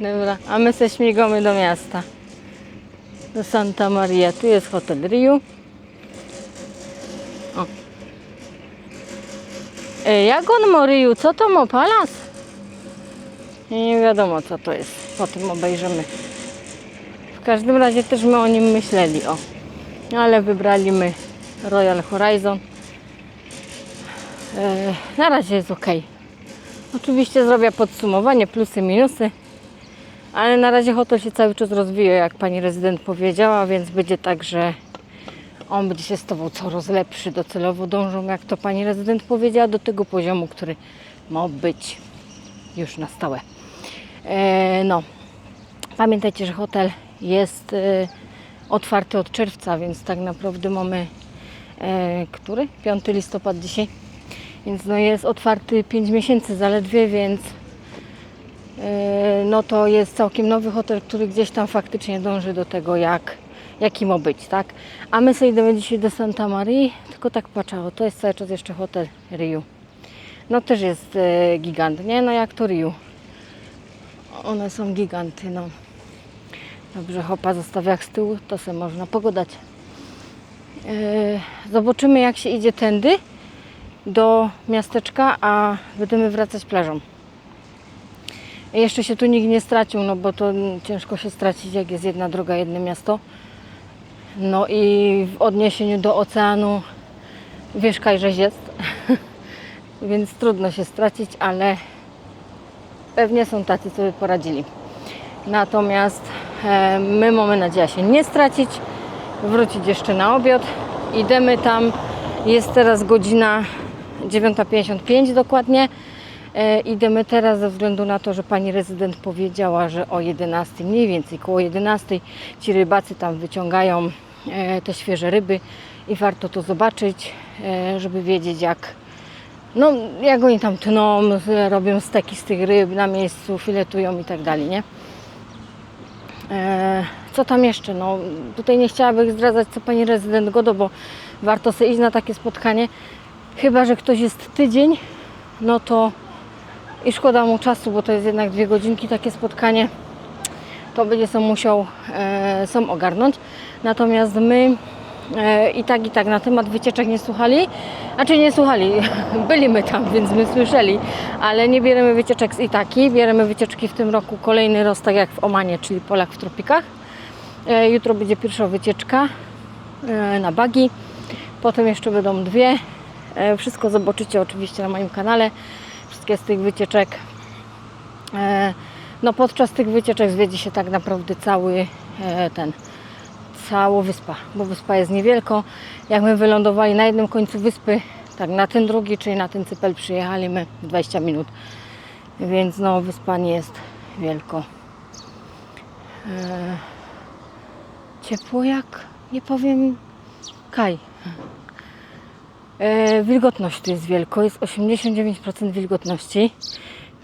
Dobra, a my se śmigamy do miasta. Do Santa Maria. Tu jest hotel Riu. O. E, jak on ma Riu? Co to ma palas? Nie wiadomo co to jest. Potem obejrzymy. W każdym razie też my o nim myśleli. O. Ale wybraliśmy Royal Horizon. E, na razie jest ok. Oczywiście zrobię podsumowanie, plusy, minusy. Ale na razie hotel się cały czas rozwija, jak pani rezydent powiedziała, więc będzie tak, że on będzie się stawał coraz lepszy. Docelowo dążą, jak to pani rezydent powiedziała, do tego poziomu, który ma być już na stałe. E, no, pamiętajcie, że hotel jest e, otwarty od czerwca, więc tak naprawdę mamy e, który? 5 listopad dzisiaj. Więc no jest otwarty 5 miesięcy zaledwie, więc no to jest całkiem nowy hotel, który gdzieś tam faktycznie dąży do tego, jak, jaki ma być, tak? A my sobie idziemy dzisiaj do Santa Marii, tylko tak patrzało, to jest cały czas jeszcze hotel Riu. No też jest e, gigant, nie? No jak to Riu. One są giganty, no. Dobrze, hopa zostawia z tyłu, to se można pogodać. E, zobaczymy jak się idzie tędy do miasteczka, a będziemy wracać plażą. Jeszcze się tu nikt nie stracił, no bo to ciężko się stracić, jak jest jedna droga, jedno miasto. No i w odniesieniu do oceanu wiesz, kajżeś jest, więc trudno się stracić, ale pewnie są tacy, co by poradzili. Natomiast e, my mamy nadzieję się nie stracić, wrócić jeszcze na obiad. Idziemy tam, jest teraz godzina 9.55 dokładnie. E, idziemy teraz ze względu na to, że pani rezydent powiedziała, że o 11, mniej więcej koło 11 ci rybacy tam wyciągają e, te świeże ryby i warto to zobaczyć, e, żeby wiedzieć jak, no, jak oni tam tną, robią steki z tych ryb na miejscu, filetują i tak dalej, nie? Co tam jeszcze? No, tutaj nie chciałabym zdradzać, co pani rezydent godo, bo warto sobie iść na takie spotkanie. Chyba, że ktoś jest tydzień, no to i szkoda mu czasu, bo to jest jednak dwie godzinki takie spotkanie. To będzie sam musiał e, sam ogarnąć. Natomiast my e, i tak, i tak na temat wycieczek nie słuchali. Znaczy nie słuchali, byli my tam, więc my słyszeli, ale nie bierzemy wycieczek z Itaki. Bierzemy wycieczki w tym roku kolejny raz, tak jak w Omanie, czyli Polak w tropikach. E, jutro będzie pierwsza wycieczka e, na bagi. Potem jeszcze będą dwie. E, wszystko zobaczycie oczywiście na moim kanale. Wszystkie z tych wycieczek. E, no podczas tych wycieczek zwiedzi się tak naprawdę cały e, ten cała wyspa, bo wyspa jest niewielko. Jak my wylądowali na jednym końcu wyspy, tak na ten drugi, czyli na ten cypel przyjechali my w 20 minut. Więc no wyspa nie jest wielko. E, ciepło jak, nie powiem, kaj. E, wilgotność tu jest wielko, jest 89% wilgotności,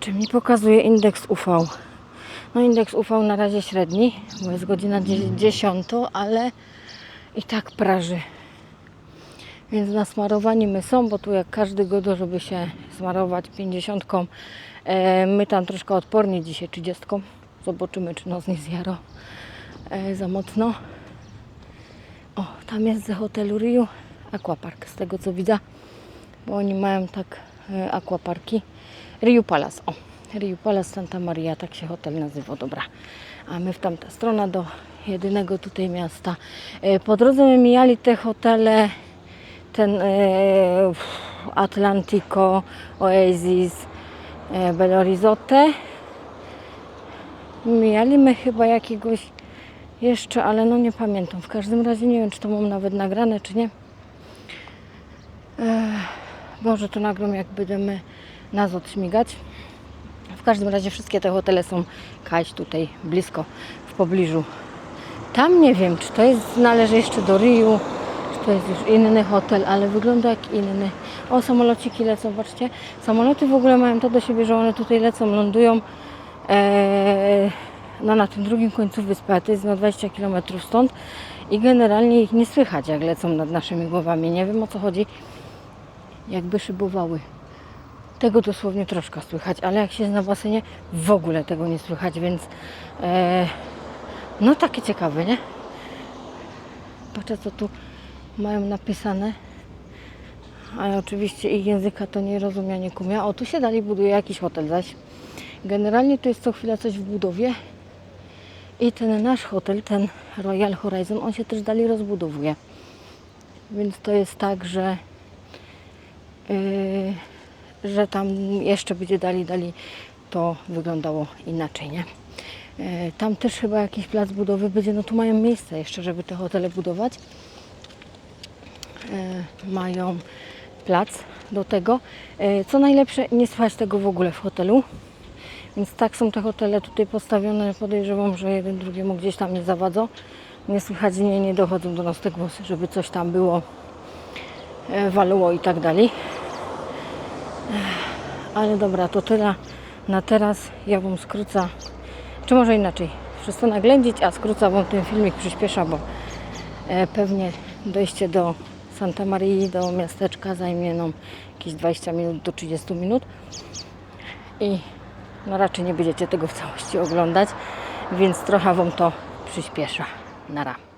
czy mi pokazuje indeks UV. No indeks UV na razie średni, bo jest godzina 10, ale i tak praży. Więc nasmarowani my są, bo tu jak każdy godo, żeby się smarować 50. E, my tam troszkę odporni dzisiaj 30. Zobaczymy, czy nos nie zjaro e, za mocno. O, tam jest ze hotelu Riu aquapark, z tego co widzę, bo oni mają tak e, aquaparki. Riu Palace, o, Riu Palace Santa Maria, tak się hotel nazywa, dobra. A my w tamta strona do jedynego tutaj miasta. E, Po drodze my mijali te hotele, ten e, Atlantico, Oasis, Belo Horizonte. Mijaliśmy chyba jakiegoś jeszcze, ale no nie pamiętam. W każdym razie nie wiem, czy to mam nawet nagrane, czy nie. Może to nagram, jak będziemy nas odśmigać. W każdym razie wszystkie te hotele są kaś tutaj blisko, w pobliżu. Tam nie wiem, czy to jest, należy jeszcze do Riu, czy to jest już inny hotel, ale wygląda jak inny. O, samolociki lecą, zobaczcie. Samoloty w ogóle mają to do siebie, że one tutaj lecą, lądują e, no, na tym drugim końcu wyspy, a to jest na 20 km stąd i generalnie ich nie słychać, jak lecą nad naszymi głowami. Nie wiem o co chodzi, jakby szybowały. tego dosłownie troszkę słychać, ale jak się jest na basenie, w ogóle tego nie słychać, więc e, no takie ciekawe, nie? Patrzę co tu mają napisane. Ale oczywiście ich języka to nie rozumia, nie kumia. O, tu się dalej buduje jakiś hotel zaś. Generalnie tu jest co chwila coś w budowie. I ten nasz hotel, ten Royal Horizon, on się też dalej rozbudowuje. Więc to jest tak, że, że tam jeszcze będzie dalej, dalej to wyglądało inaczej, nie? Yy, tam też chyba jakiś plac budowy będzie, no tu mają miejsce jeszcze, żeby te hotele budować. Yy, mają plac do tego. Yy, co najlepsze, nie słychać tego w ogóle w hotelu. Więc tak są te hotele tutaj postawione. Podejrzewam, że jeden drugiemu gdzieś tam nie zawadzą. Nie słychać, nie, nie dochodzą do nas te głosy, żeby coś tam było, e, walło i tak dalej. Ale dobra, to tyle na teraz. Ja Wam skrócę, czy może inaczej. Przestanę ględzić, a skrócę Wam ten filmik, przyspiesza, bo e, pewnie dojście do Santa Marii, do miasteczka zajmie nam jakieś 20 minut do 30 minut. I no raczej nie będziecie tego w całości oglądać, więc trochę Wam to przyspiesza. Nara.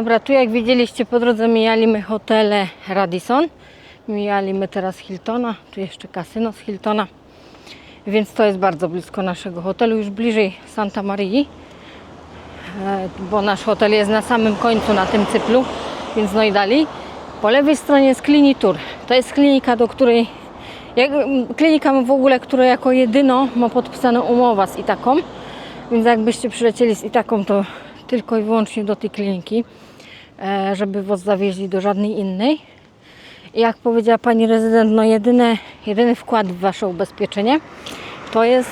Dobra, tu jak widzieliście po drodze mijaliśmy hotele Radisson. Mijaliśmy teraz Hiltona, tu jeszcze kasyno z Hiltona. Więc to jest bardzo blisko naszego hotelu, już bliżej Santa Marii. E, Bo nasz hotel jest na samym końcu na tym cyplu, więc no i dalej. Po lewej stronie jest Klinitur. To jest klinika, do której klinika w ogóle, która jako jedyno ma podpisaną umowę z Itaką. Więc jakbyście przylecieli z Itaką, to tylko i wyłącznie do tej kliniki, żeby was zawieźli do żadnej innej. I jak powiedziała pani rezydent, no jedyne, jedyny wkład w wasze ubezpieczenie to jest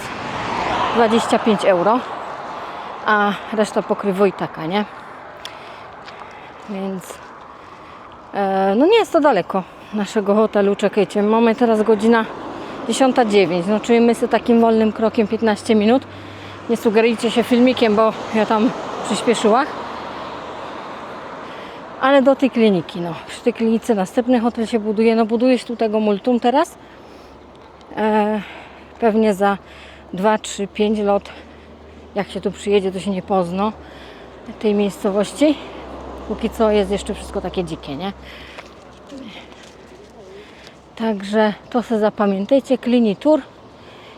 25 euro, a reszta pokrywa i taka, nie? Więc e, no nie jest to daleko naszego hotelu. Czekajcie, mamy teraz godzina 10.09, no czyli my sobie takim wolnym krokiem 15 minut. Nie sugerujcie się filmikiem, bo ja tam przyspieszyła. Ale do tej kliniki, no. Przy tej klinice następny hotel się buduje. No buduje się tu tego multum teraz. E, pewnie za 2, 3, 5 lat, jak się tu przyjedzie, to się nie pozna tej miejscowości. Póki co jest jeszcze wszystko takie dzikie, nie? Także to sobie zapamiętajcie. Klinitur.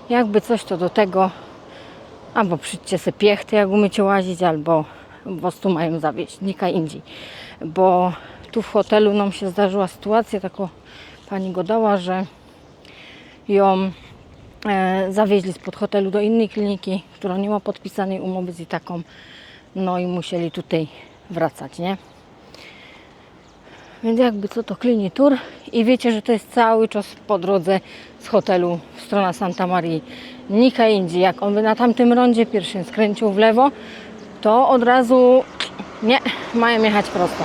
Jakby coś to do tego Albo przyjdźcie sobie piechty, jak umiecie łazić, albo po prostu mają zawieźć, nika indziej. Bo tu w hotelu nam się zdarzyła sytuacja, taką pani godała, że ją e, zawieźli spod hotelu do innej kliniki, która nie ma podpisanej umowy z taką, no i musieli tutaj wracać, nie? Więc jakby co to klinitur i wiecie, że to jest cały czas po drodze z hotelu w stronę Santa Marii. Nika indziej. Jak on by na tamtym rondzie pierwszym skręcił w lewo, to od razu nie, mają jechać prosto.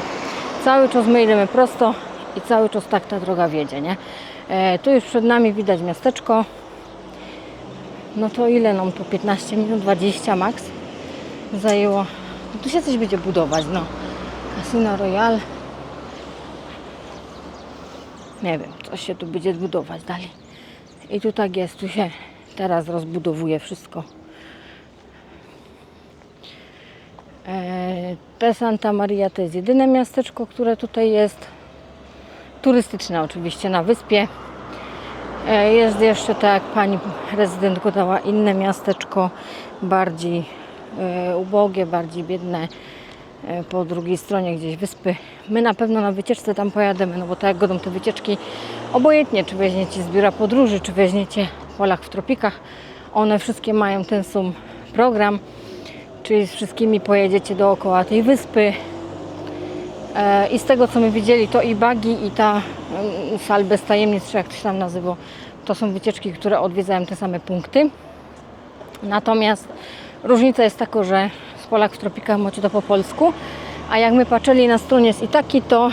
Cały czas my idziemy prosto i cały czas tak ta droga wiedzie, nie? E, tu już przed nami widać miasteczko. No to ile nam to? 15 minut, 20 max zajęło. No tu się coś będzie budować, no. Casino Royale. Nie wiem, coś się tu będzie budować dalej. I tu tak jest, tu się teraz rozbudowuje wszystko. E, Te Santa Maria to jest jedyne miasteczko, które tutaj jest. Turystyczne oczywiście na wyspie. E, Jest jeszcze, tak jak pani rezydent dała, inne miasteczko, bardziej e, ubogie, bardziej biedne, po drugiej stronie gdzieś wyspy. My na pewno na wycieczce tam pojadziemy, no bo tak jak godą te wycieczki, obojętnie czy weźmiecie z biura podróży, czy weźmiecie Polach w tropikach, one wszystkie mają ten sam program, czyli z wszystkimi pojedziecie dookoła tej wyspy, E, I z tego co my widzieli, to i Bagi, i ta mm, sal bez tajemnic, czy jak to się tam nazywa, to są wycieczki, które odwiedzają te same punkty. Natomiast różnica jest taka, że z Polak w tropikach macie to po polsku, a jak my patrzyli na stronie z Itaki, to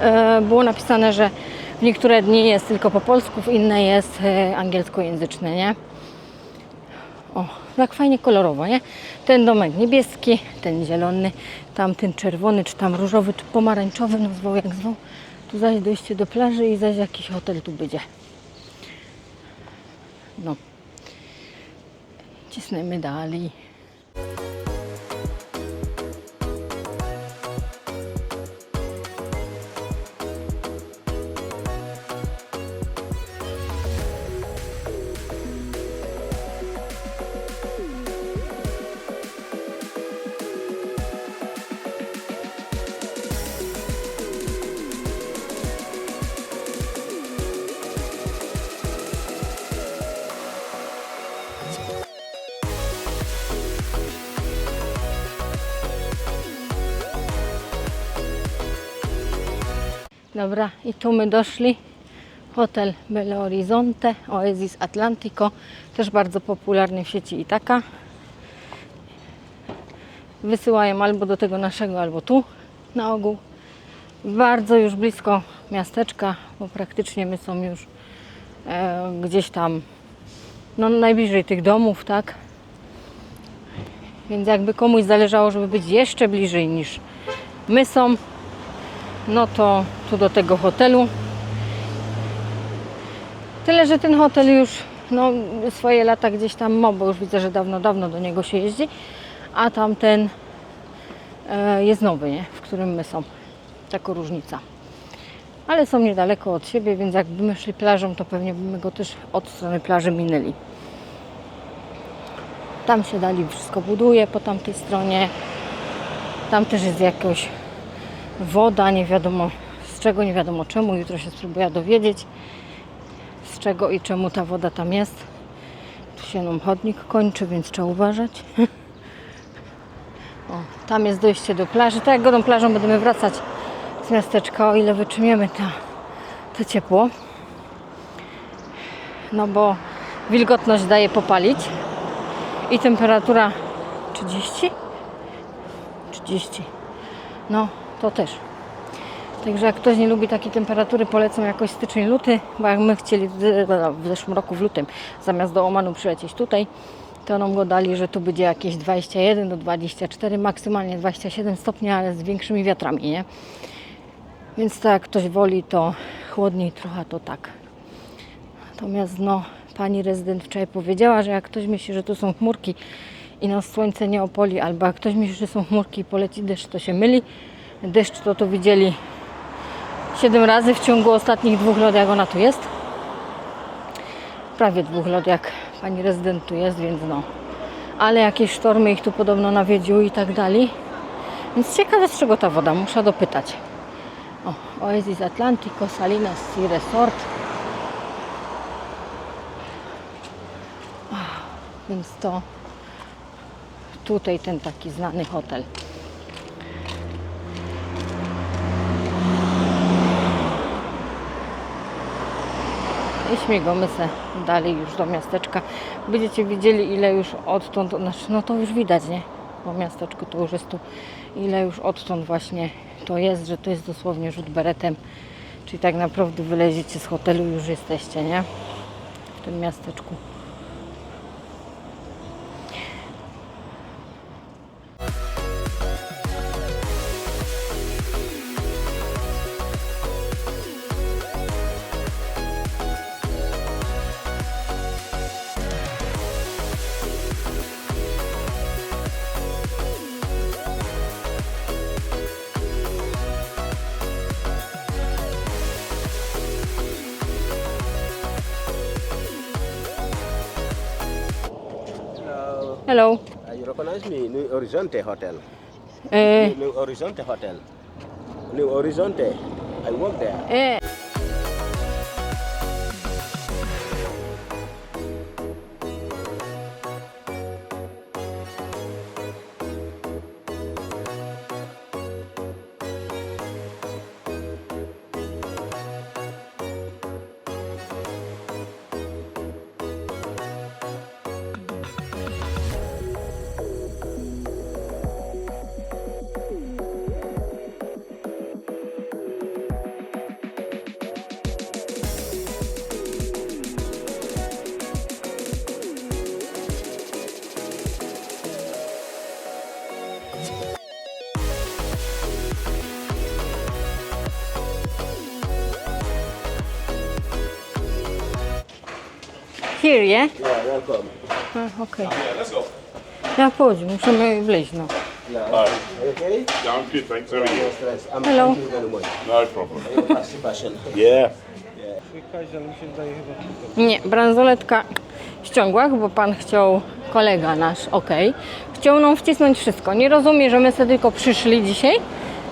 e, było napisane, że w niektóre dni jest tylko po polsku, w inne jest e, angielskojęzyczne, nie? O, tak fajnie kolorowo, nie? Ten domek niebieski, ten zielony, tamten czerwony, czy tam różowy, czy pomarańczowy, no zwał jak zwał. Tu zaś dojście do plaży i zaś jakiś hotel tu będzie. No. Cisnemy dalej. Dobra, i tu my doszli. Hotel Belo Horizonte, Oasis Atlantico, też bardzo popularny w sieci Itaka. Wysyłają albo do tego naszego, albo tu na ogół. Bardzo już blisko miasteczka, bo praktycznie my są już e, gdzieś tam, no najbliżej tych domów, tak? Więc jakby komuś zależało, żeby być jeszcze bliżej niż my są, no to tu do tego hotelu. Tyle, że ten hotel już no, swoje lata gdzieś tam ma, bo już widzę, że dawno, dawno do niego się jeździ, a tamten e, jest nowy, nie? w którym my są. Taka różnica. Ale są niedaleko od siebie, więc jakbyśmy szli plażą, to pewnie byśmy go też od strony plaży minęli. Tam się dali wszystko buduje po tamtej stronie. Tam też jest jakoś woda, nie wiadomo z czego, nie wiadomo czemu. Jutro się spróbuję dowiedzieć, z czego i czemu ta woda tam jest. Tu się nam chodnik kończy, więc trzeba uważać. O, tam jest dojście do plaży. Tak jak godą plażą będziemy wracać z miasteczka, o ile wytrzymiemy to, to ciepło. No bo wilgotność daje popalić i temperatura 30? 30. No, to też. Także jak ktoś nie lubi takiej temperatury, polecam jakoś styczeń, luty, bo jak my chcieli w, w zeszłym roku w lutym zamiast do Omanu przylecieć tutaj, to nam go dali, że tu będzie jakieś 21 do 24, maksymalnie 27 stopni, ale z większymi wiatrami, nie? Więc tak, jak ktoś woli, to chłodniej trochę, to tak. Natomiast no, pani rezydent wczoraj powiedziała, że jak ktoś myśli, że tu są chmurki i nas słońce nie opoli, albo jak ktoś myśli, że są chmurki i poleci deszcz, to się myli. Deszcz to to widzieli 7 razy w ciągu ostatnich dwóch lat, jak ona tu jest. Prawie dwóch lat, jak pani rezydent tu jest, więc no. Ale jakieś sztormy ich tu podobno nawiedziły i tak dalej. Więc ciekawe z czego ta woda, muszę dopytać. O, Oasis Atlantico, Salinas Sea Resort. Więc to tutaj ten taki znany hotel. I śmigamy se dalej już do miasteczka. Będziecie widzieli ile już odtąd, znaczy no to już widać, nie? Po miasteczku to już jest tu, ile już odtąd właśnie to jest, że to jest dosłownie rzut beretem. Czyli tak naprawdę wyleziecie z hotelu już jesteście, nie? W tym miasteczku. Hello. Uh, you recognize me? New Horizonte Hotel. E, New Horizonte Hotel. New Horizonte. I work there. e. Here, yeah? Yeah, welcome. A, Okej. Ja chodź, musimy wleźć, no. Yeah. Okay? Yeah, I'm good, thanks. How are you? No. I'm Hello. thank you very much. No problem. Yeah. Nie, bransoletka w ciągłach, bo pan chciał, kolega nasz, okej, chciał nam wcisnąć wszystko. Nie rozumie, że my sobie tylko przyszli dzisiaj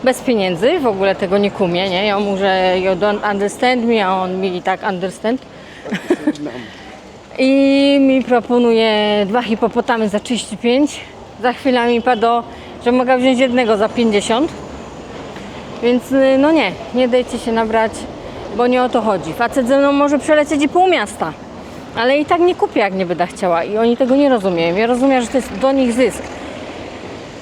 bez pieniędzy, w ogóle tego nie kumie, nie? Ja mu, że you don't understand me, a on mi i tak understand. I mi proponuje dwa hipopotamy za 35. Za chwilę mi padło, że mogę wziąć jednego za 50. Więc y, no nie, nie dajcie się nabrać, bo nie o to chodzi. Facet ze mną może przelecieć i pół miasta, ale i tak nie kupię, jak nie będę chciała. I oni tego nie rozumieją. Ja rozumiem, że to jest do nich zysk.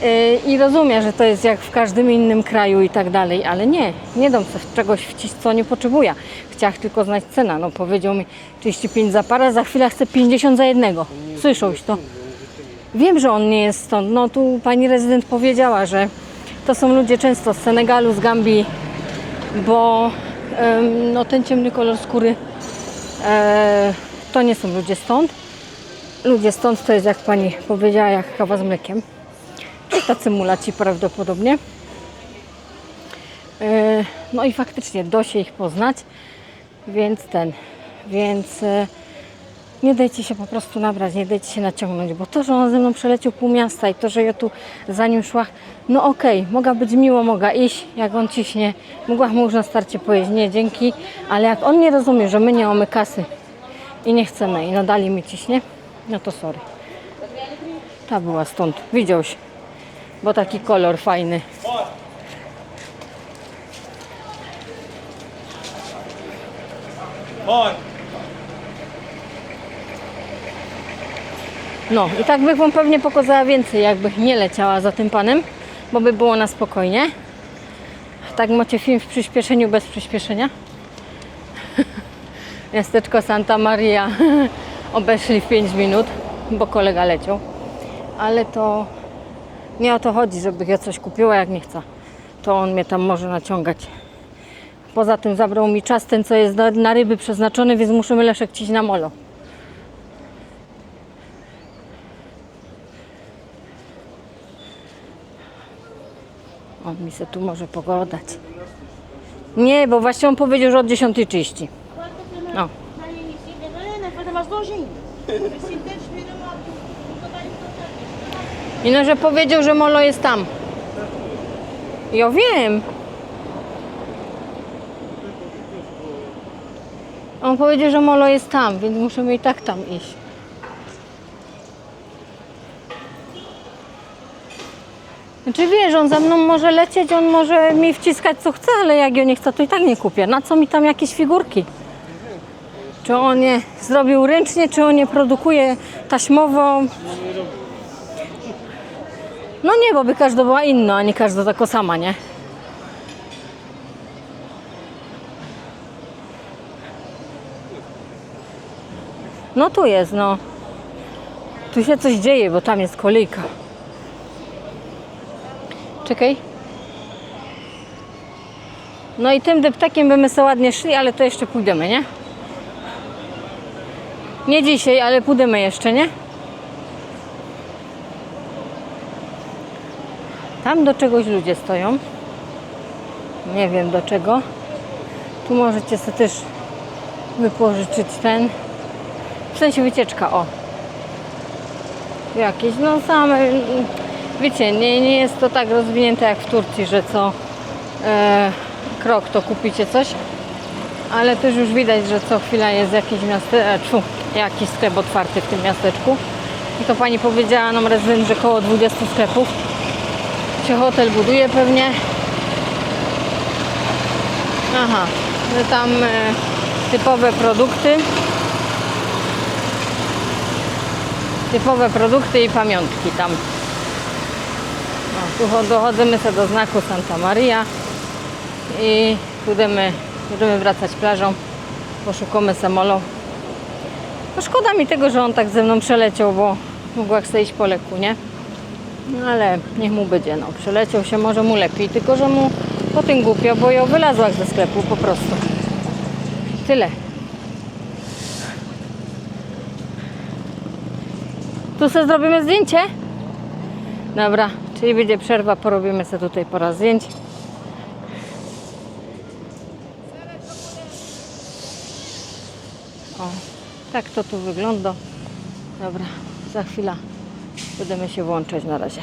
Yy, I rozumiem, że to jest jak w każdym innym kraju i tak dalej, ale nie, nie dam czegoś wcisk, co nie potrzebuję. Chciałam tylko znać cena. No powiedział mi 35 za parę, za chwilę chcę 50 za jednego. Słyszałeś to? Wiem, że on nie jest stąd. No tu pani rezydent powiedziała, że to są ludzie często z Senegalu, z Gambii, bo em, no, ten ciemny kolor skóry e, to nie są ludzie stąd. Ludzie stąd to jest, jak pani powiedziała, jak kawa z mlekiem. Tacy mulaci prawdopodobnie. E, no i faktycznie da się ich poznać, więc ten, więc e, nie dajcie się po prostu nabrać, nie dajcie się naciągnąć, bo to, że on ze mną przeleciał pół miasta i to, że ja tu za nim szła, no okej, mogła być miło, mogła iść, jak on ciśnie, mogła mu już na starcie powiedzieć, nie, dzięki, ale jak on nie rozumie, że my nie mamy kasy i nie chcemy i nadali mi ciśnie, no to sorry. Ta była stąd, widziałeś, bo taki kolor fajny. No i tak bych Wam pewnie pokazała więcej, jakby nie leciała za tym panem, bo by było na spokojnie. Tak macie film w przyspieszeniu bez przyspieszenia. Miasteczko Santa Maria obeszli w 5 minut, bo kolega leciał. Ale to nie o to chodzi, żeby ja coś kupiła, jak nie chcę. To on mnie tam może naciągać. Poza tym zabrał mi czas ten, co jest na, na ryby przeznaczony, więc musimy Leszek cić na molo. On mi se tu może pogadać. Nie, bo właśnie on powiedział, że od 10.30. No. Nojinhas. Esse dente vira uma. I no, że powiedział, że molo jest tam. Ja wiem. On powiedział, że molo jest tam, więc musimy i tak tam iść. Znaczy wiesz, on za mną może lecieć, on może mi wciskać co chce, ale jak ja nie chcę, to i tak nie kupię. Na co mi tam jakieś figurki? Czy on je zrobił ręcznie, czy on je produkuje taśmowo? No nie, bo by każda była inna, a nie każda taka sama, nie? No tu jest, no. Tu się coś dzieje, bo tam jest kolejka. Czekaj. No i tym deptakiem by my sobie ładnie szli, ale to jeszcze pójdziemy, nie? Nie dzisiaj, ale pójdziemy jeszcze, nie? Tam do czegoś ludzie stoją. Nie wiem do czego. Tu możecie sobie też wypożyczyć ten. W sensie wycieczka, o. jakieś, no same, wiecie, nie, nie jest to tak rozwinięte jak w Turcji, że co e, krok to kupicie coś, ale też już widać, że co chwila jest jakiś miaste, tfu, jakiś sklep otwarty w tym miasteczku. I to pani powiedziała nam rezydent, że koło 20 sklepów się hotel buduje pewnie. Aha, tam e, typowe produkty. Typowe produkty i pamiątki tam. Tu cho- dochodzimy sobie do znaku Santa Maria i będziemy, będziemy wracać plażą. Poszukamy samolot. No szkoda mi tego, że on tak ze mną przeleciał, bo mogła chcę iść po leku, nie? No ale niech mu będzie, no. Przeleciał się, może mu lepiej, tylko że mu po tym głupio, bo ją wylazła ze sklepu po prostu. Tyle. Tu sobie zrobimy zdjęcie? Dobra, czyli będzie przerwa, porobimy sobie tutaj pora zdjęć. O, tak to tu wygląda. Dobra, za chwilę będziemy się włączać na razie.